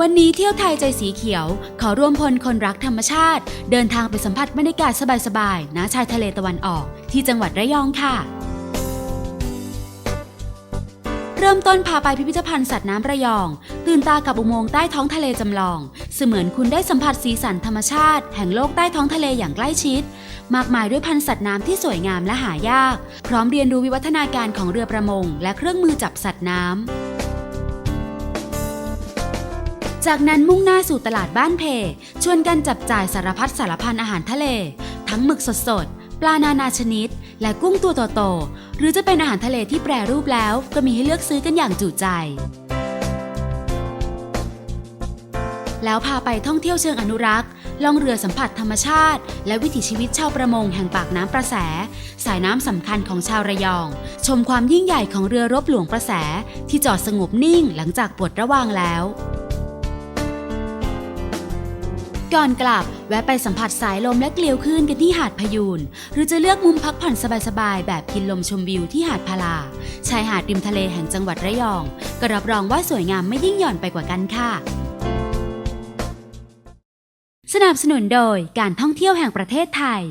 วันนี้เที่ยวไทยใจสีเขียว ขอร่วมพลคนรักธรรมชาติ เดินทางไปสัมผัสบรรยากาศสบายๆณชายทะเลตะวันออก ที่จังหวัดระยองค่ะ เริ่มต้นพาไปพิพิธภัณฑ์สัตว์น้ำระยอง ตื่นตากับอุโมงค์ใต้ท้องทะเลจำลอง เสมือนคุณได้สัมผัสสีสันธรรมชาติ แห่งโลกใต้ท้องทะเลอย่างใกล้ชิด มากมายด้วยพันธุ์สัตว์น้ำที่สวยงามและหายาก พร้อมเรียนรู้วิวัฒนาการของเรือประมง และเครื่องมือจับสัตว์น้ำ จากนั้นมุ่งหน้าสู่ตลาดบ้านเพ ชวนกันจับจ่ายสารพัดสารพันอาหารทะเล ทั้งหมึกสดๆ ปลานานาชนิด และกุ้งตัวโตๆ หรือจะเป็นอาหารทะเลที่แปรรูปแล้ว ก็มีให้เลือกซื้อกันอย่างจุใจ แล้วพาไปท่องเที่ยวเชิงอนุรักษ์ ล่องเรือสัมผัสธรรมชาติ และวิถีชีวิตชาวประมงแห่งปากน้ำประแส สายน้ำสำคัญของชาวระยอง ชมความยิ่งใหญ่ของเรือรบหลวงประแส ที่จอดสงบนิ่งหลังจากปวดระวางแล้ว ก่อนกลับแวะไปสัมผัสสายลมและเกลียวคลื่นกันที่หาดพยูนหรือจะเลือกมุมพักผ่อนสบายๆ แบบกินลมชมวิวที่หาดพาลาชายหาดริมทะเลแห่งจังหวัดระยอง ก็รับรองว่าสวยงามไม่ยิ่งหย่อนไปกว่ากันค่ะ สนับสนุนโดยการท่องเที่ยวแห่งประเทศไทย